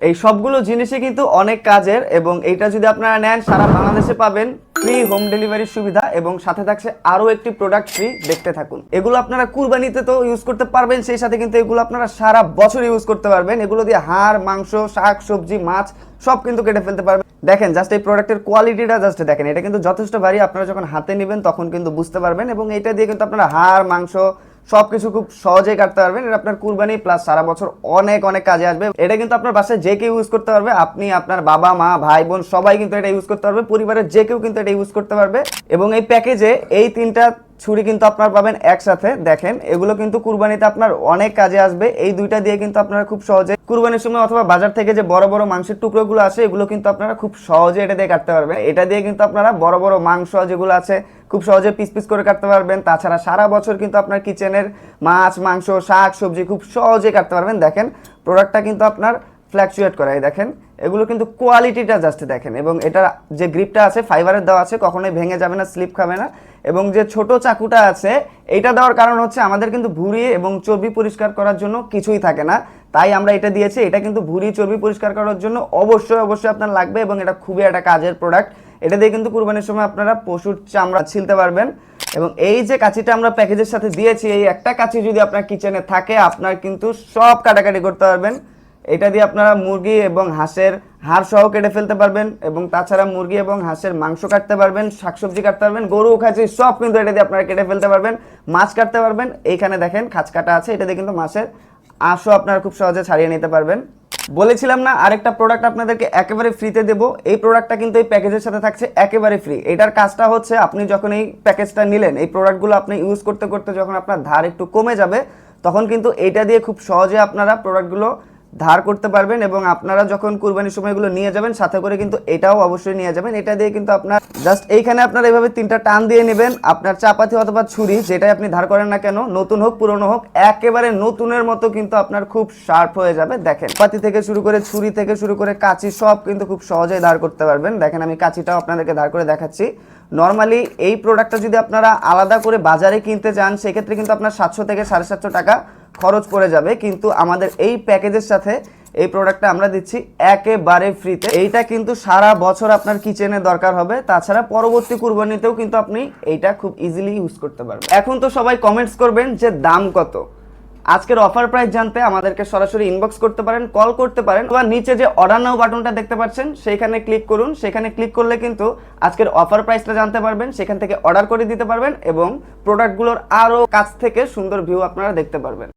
এই সবগুলো জিনিসই কিন্তু অনেক কাজের এবং এইটা যদি আপনারা নেন, সারা বাংলাদেশে পাবেন ফ্রি হোম ডেলিভারির সুবিধা এবং সাথে থাকছে আরও একটি প্রোডাক্ট ফ্রি দেখতে থাকুন। এগুলো আপনারা কুরবানিতে তো ইউজ করতে পারবেন, সেই সাথে কিন্তু এগুলো আপনারা সারা বছর ইউজ করতে পারবেন। এগুলো দিয়ে হাড়, মাংস, শাক, সবজি, মাছ সব কিন্তু কেটে ফেলতে পারবেন। দেখেন জাস্ট এই প্রোডাক্টের কোয়ালিটিটা জাস্ট দেখেন, এটা কিন্তু যথেষ্ট ভারী। আপনারা যখন হাতে নেবেন, তখন কিন্তু বুঝতে পারবেন এবং এটা দিয়ে কিন্তু আপনারা হাড়, মাংস সবকিছু খুব সহজেই কাটতে পারবেন। এটা আপনার কুরবানি প্লাস সারা বছর অনেক অনেক কাজে আসবে। এটা কিন্তু আপনার বাসায় যে কেউ ইউজ করতে পারবে। আপনি, আপনার বাবা, মা, ভাই, বোন সবাই কিন্তু এটা ইউজ করতে পারবে। পরিবারের যে কেউ কিন্তু এটা ইউজ করতে পারবে। এবং এই প্যাকেজে এই তিনটা ছুরি কিন্তু আপনার পাবেন একসাথে। দেখেন, এগুলো কিন্তু কুরবানিতে আপনার অনেক কাজে আসবে। এই দুইটা দিয়ে কিন্তু আপনারা খুব সহজে কুরবানির সময় অথবা বাজার থেকে যে বড় বড় মাংসের টুকরোগুলো আসে এগুলো কিন্তু আপনারা খুব সহজে এটা দিয়ে কাটতে পারবেন। এটা দিয়ে কিন্তু আপনারা বড় বড় মাংস যেগুলো আছে, খুব সহজে পিস পিস করে কাটতে পারবেন। তাছাড়া সারা বছর কিন্তু আপনার কিচেনের মাছ, মাংস, শাক, সবজি খুব সহজে কাটতে পারবেন। দেখেন প্রোডাক্টটা কিন্তু আপনার ফ্ল্যাকচুয়েট করে। দেখেন, এগুলো কিন্তু কোয়ালিটিটা জাস্ট দেখেন এবং এটার যে গ্রিপটা আছে ফাইবারের দেওয়া আছে, কখনোই ভেঙে যাবে না স্লিপ খাবে না এবং যে ছোট চাকুটা আছে এটা দেওয়ার কারণ হচ্ছে আমাদের কিন্তু ভুঁড়ি এবং চর্বি পরিষ্কার করার জন্য কিছুই থাকে না। তাই আমরা এটা দিয়েছি, এটা কিন্তু ভুঁড়ি, চর্বি পরিষ্কার করার জন্য অবশ্যই অবশ্যই আপনার লাগবে এবং এটা খুবই একটা কাজের প্রোডাক্ট এটা দিয়ে কিন্তু কুরবানির সময় আপনারা পশুর চামড়া ছিলতে পারবেন এবং এই যে কাঁচিটা আমরা প্যাকেজের সাথে দিয়েছি, এই একটা কাঁচি যদি আপনার কিচেনে থাকে, আপনার কিন্তু সব কাটাকাটি করতে পারবেন। এটা দিয়ে আপনারা মুরগি এবং হাঁসের হাড় সহ কেটে ফেলতে পারবেন এবং তাছাড়া মুরগি এবং হাঁসের মাংস কাটতে পারবেন, শাকসবজি কাটতে পারবেন, গরু, খাসি সব কিন্তু এটা দিয়ে আপনারা কেটে ফেলতে পারবেন, মাছ কাটতে পারবেন। এইখানে দেখেন খাঁচ কাটা আছে, এটা দিয়ে কিন্তু মাছের আঁশও আপনারা খুব সহজে ছাড়িয়ে নিতে পারবেন। বলেছিলাম না, আরেকটা প্রোডাক্ট আপনাদেরকে একেবারে ফ্রিতে দেবো। এই প্রোডাক্টটা কিন্তু এই প্যাকেজের সাথে থাকছে একেবারে ফ্রি এটার কাজটা হচ্ছে আপনি যখন এই প্যাকেজটা নিলেন, এই প্রোডাক্টগুলো আপনি ইউজ করতে করতে যখন আপনার ধার একটু কমে যাবে, তখন কিন্তু এইটা দিয়ে খুব সহজে আপনারা প্রোডাক্টগুলো ধার করতে পারবেন এবং আপনারা যখন কুরবানির সময়গুলো নিয়ে যাবেন, সাথে করে কিন্তু এটাও অবশ্যই নিয়ে যাবেন। এটা দিয়ে কিন্তু আপনার জাস্ট এইখানে আপনারা এইভাবে তিনটা টান দিয়ে নেবেন। আপনার চাপাতি অথবা ছুরি যেটাই আপনি ধার করেন না কেন, নতুন হোক, পুরনো হোক, একেবারে নতুনের মতো কিন্তু আপনার খুব শার্প হয়ে যাবে। দেখেন, চাপাতি থেকে শুরু করে ছুরি থেকে শুরু করে কাঁচি সব কিন্তু খুব সহজেই ধার করতে পারবেন। দেখেন, আমি কাঁচিটাও আপনাদেরকে ধার করে দেখাচ্ছি। নর্মালি এই প্রোডাক্টটা যদি আপনারা আলাদা করে বাজারে কিনতে চান, সেক্ষেত্রে কিন্তু আপনার সাতশো থেকে সাড়ে সাতশো টাকা খরচ পড়ে যাবে, কিন্তু আমাদের এই প্যাকেজের সাথে এই প্রোডাক্টটা আমরা দিচ্ছি একেবারে ফ্রিতে এইটা কিন্তু সারা বছর আপনার কিচেনে দরকার হবে। তাছাড়া পরবর্তী কুরবানিতেও কিন্তু আপনি এইটা খুব ইজিলি ইউজ করতে পারবেন। এখন তো সবাই কমেন্টস করবেন যে দাম কত। আজকের অফার প্রাইস জানতে আমাদেরকে সরাসরি ইনবক্স করতে পারেন কল করতে পারেন, বা নিচে যে অর্ডার নাও বাটনটা দেখতে পাচ্ছেন, সেইখানে ক্লিক করুন। সেখানে ক্লিক করলে কিন্তু আজকের অফার প্রাইসটা জানতে পারবেন, সেখান থেকে অর্ডার করে দিতে পারবেন এবং প্রোডাক্টগুলোর আরও কাছ থেকে সুন্দর ভিউ আপনারা দেখতে পারবেন।